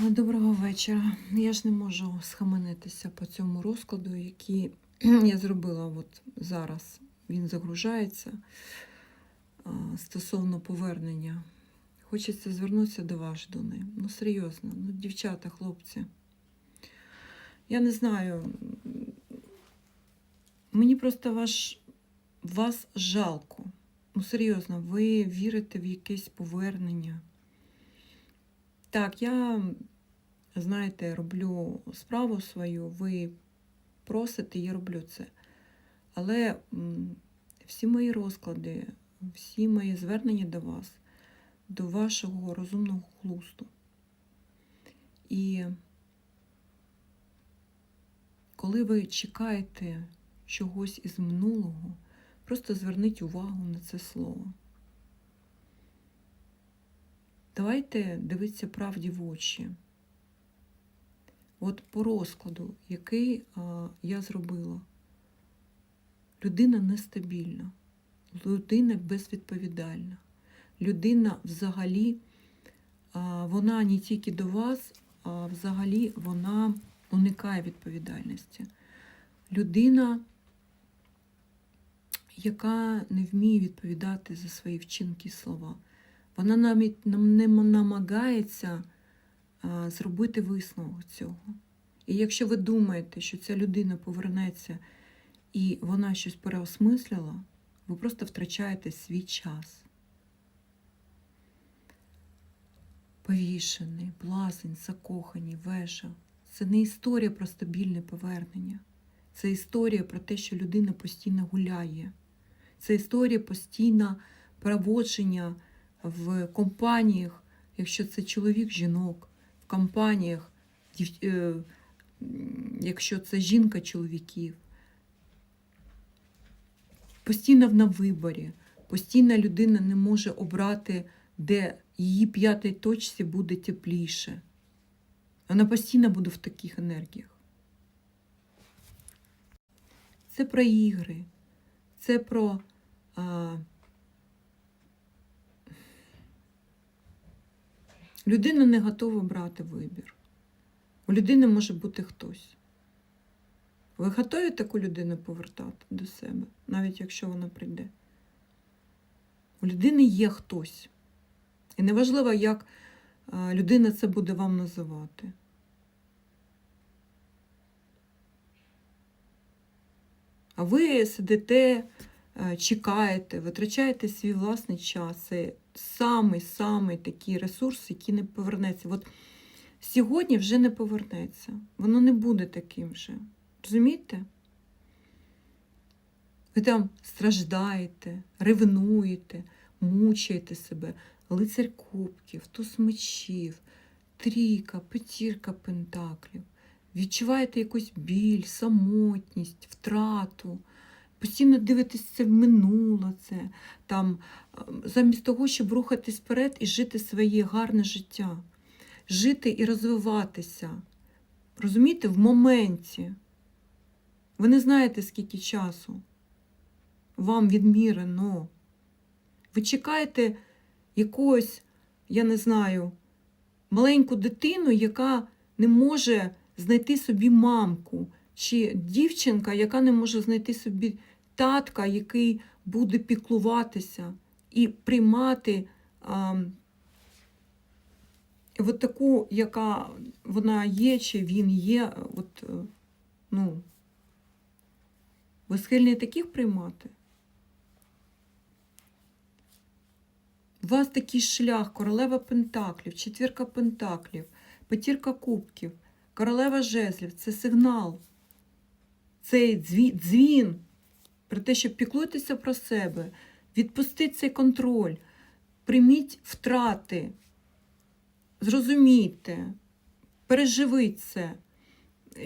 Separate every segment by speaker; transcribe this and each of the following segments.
Speaker 1: Доброго вечора. Я ж не можу схаменитися по цьому розкладу, який я зробила от зараз. Він загружається стосовно повернення. Хочеться звернутися до вас, Дуни. Ну, серйозно, ну, дівчата, хлопці. Я не знаю. Мені просто ваш, вас жалко. Ну, серйозно, ви вірите в якесь повернення. Так, я, знаєте, роблю справу свою, ви просите, я роблю це. Але всі мої розклади, всі мої звернення до вас, до вашого розумного глузду. І коли ви чекаєте чогось із минулого, просто зверніть увагу на це слово. Давайте дивитися правді в очі. От по розкладу, який а, я зробила, людина нестабільна, людина безвідповідальна. Людина взагалі, а, вона не тільки до вас, а взагалі вона уникає відповідальності. Людина, яка не вміє відповідати за свої вчинки і слова. Вона навіть не намагається зробити висновок цього. І якщо ви думаєте, що ця людина повернеться і вона щось переосмислила, ви просто втрачаєте свій час. Повішений, блазень, закоханий, вежа. Це не історія про стабільне повернення. Це історія про те, що людина постійно гуляє. Це історія постійно проводження в компаніях, якщо це чоловік, жінок, в компаніях, е, якщо це жінка чоловіків. Постійно на виборі, постійно людина не може обрати, де її п'ятій точці буде тепліше. Вона постійно буде в таких енергіях. Це про ігри, це про а, людина не готова брати вибір. У людини може бути хтось. Ви готові таку людину повертати до себе, навіть якщо вона прийде? У людини є хтось. І неважливо, як людина це буде вам називати. А ви сидите, чекаєте, витрачаєте свій власний час. Це самий-самий такий ресурс, який не повернеться. От сьогодні вже не повернеться. Воно не буде таким же. Розумієте? Ви там страждаєте, ревнуєте, мучаєте себе, лицар кубків, туз мечів, трійка, п'ятірка пентаклів. Відчуваєте якусь біль, самотність, втрату, постійно дивитеся в минуле це, там, замість того, щоб рухатись вперед і жити своє гарне життя, жити і розвиватися. Розумієте, в моменті. Ви не знаєте, скільки часу вам відмірено. Ви чекаєте якогось, я не знаю, маленьку дитину, яка не може знайти собі мамку, чи дівчинка, яка не може знайти собі татка, який буде піклуватися і приймати а, от таку, яка вона є, чи він є. От, е, ну, ви схильні таких приймати? У вас такий шлях, королева пентаклів, четвірка пентаклів, п'ятірка кубків, королева жезлів це сигнал, цей дзвін про те, що піклуйтеся про себе, відпустіть цей контроль, прийміть втрати, зрозумійте, переживіть це.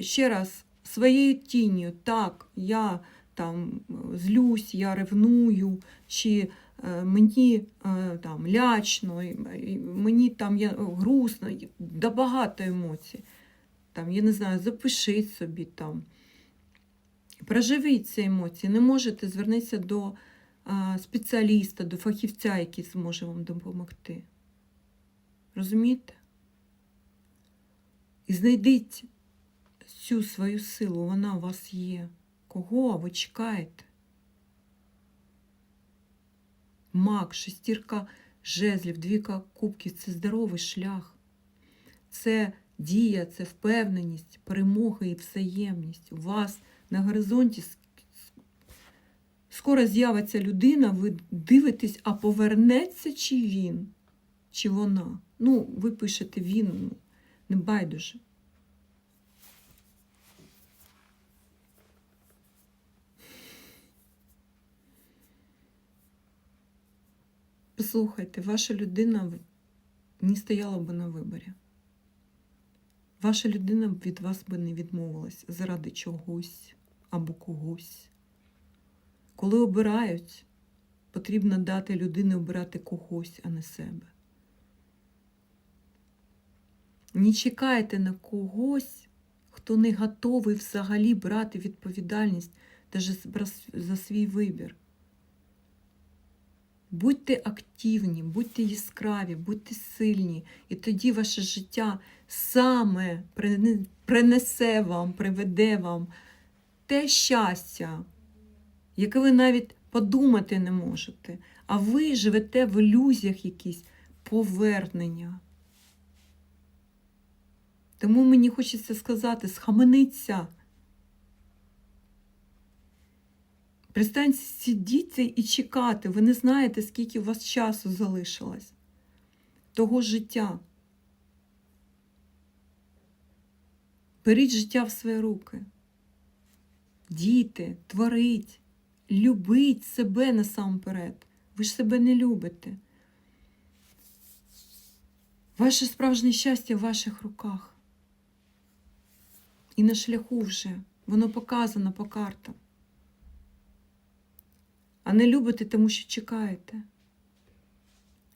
Speaker 1: Ще раз, своєю тінню, так, я там злюсь, я ревную, чи е, мені е, там лячно, мені там я грустно, і- да багато емоцій. Там, я не знаю, запишіть собі там. Проживіть ці емоції. Не можете, зверніться до спеціаліста, до фахівця, який зможе вам допомогти. Розумієте? І знайдіть цю свою силу, вона у вас є. Кого ви чекаєте? Мак, шестірка жезлів, двіка кубків це здоровий шлях. Це дія, це впевненість, перемога і взаємність. У вас на горизонті скоро з'явиться людина, ви дивитесь, а повернеться чи він, чи вона. Ну, ви пишете він, ну, не байдуже. Послухайте, ваша людина не стояла би на виборі. Ваша людина від вас би не відмовилась заради чогось або когось. Коли обирають, потрібно дати людині обирати когось, а не себе. Не чекайте на когось, хто не готовий взагалі брати відповідальність даже за свій вибір. Будьте активні, будьте яскраві, будьте сильні, і тоді ваше життя саме принесе вам, приведе вам те щастя, яке ви навіть подумати не можете. А ви живете в ілюзіях якісь повернення. Тому мені хочеться сказати, схаменіться. Перестаньте сидіти і чекати. Ви не знаєте, скільки у вас часу залишилось. Того життя. Беріть життя в свої руки. Дійте, творіть, любіть себе насамперед. Ви ж себе не любите. Ваше справжнє щастя в ваших руках. І на шляху вже. Воно показано по картам. А не любите, тому що чекаєте.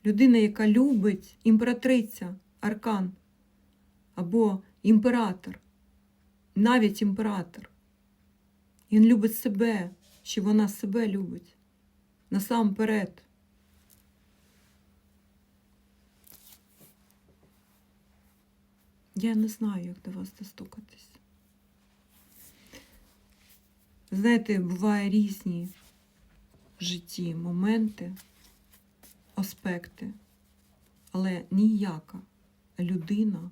Speaker 1: Людина, яка любить імператриця, аркан або імператор, навіть імператор. Він любить себе, чи вона себе любить насамперед. Я не знаю, як до вас достукатись. Знаєте, буває різні в житті моменти, аспекти, але ніяка людина,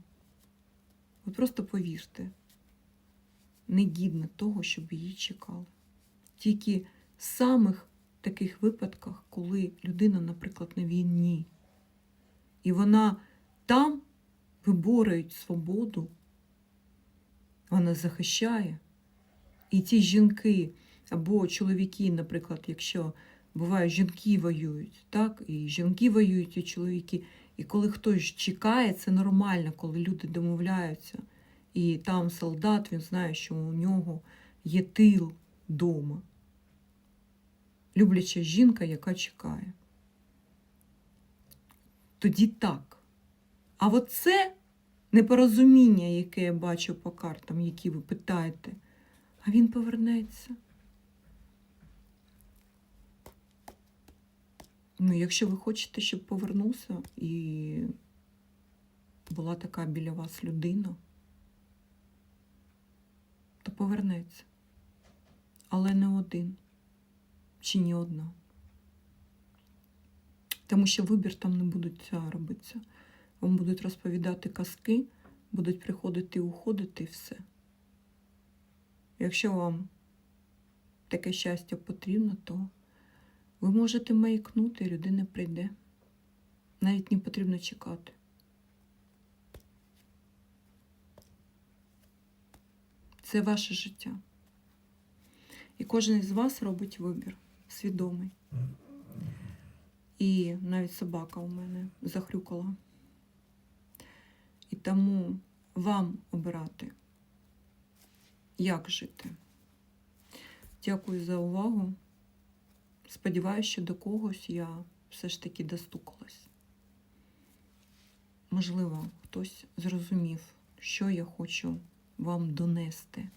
Speaker 1: ви просто повірте, не гідна того, щоб її чекали. Тільки в самих таких випадках, коли людина, наприклад, на війні, і вона там виборюють свободу, вона захищає. І ці жінки або чоловіки, наприклад, якщо буває, жінки воюють, так, і жінки воюють, і чоловіки. І коли хтось чекає, це нормально, коли люди домовляються. І там солдат, він знає, що у нього є тил вдома. Любляча жінка, яка чекає. Тоді так. А от це непорозуміння, яке я бачу по картам, які ви питаєте, а він повернеться. Ну, якщо ви хочете, щоб повернувся і була така біля вас людина, то повернеться. Але не один чи ні одна. Тому що вибір там не будуть робитися. Вам будуть розповідати казки, будуть приходити і уходити і все. Якщо вам таке щастя потрібно, то ви можете маякнути, людина прийде. Навіть не потрібно чекати. Це ваше життя. І кожен із вас робить вибір свідомий. І навіть собака у мене захрюкала. І тому вам обирати, як жити. Дякую за увагу. Сподіваюся, що до когось я все ж таки достукалась. Можливо, хтось зрозумів, що я хочу вам донести.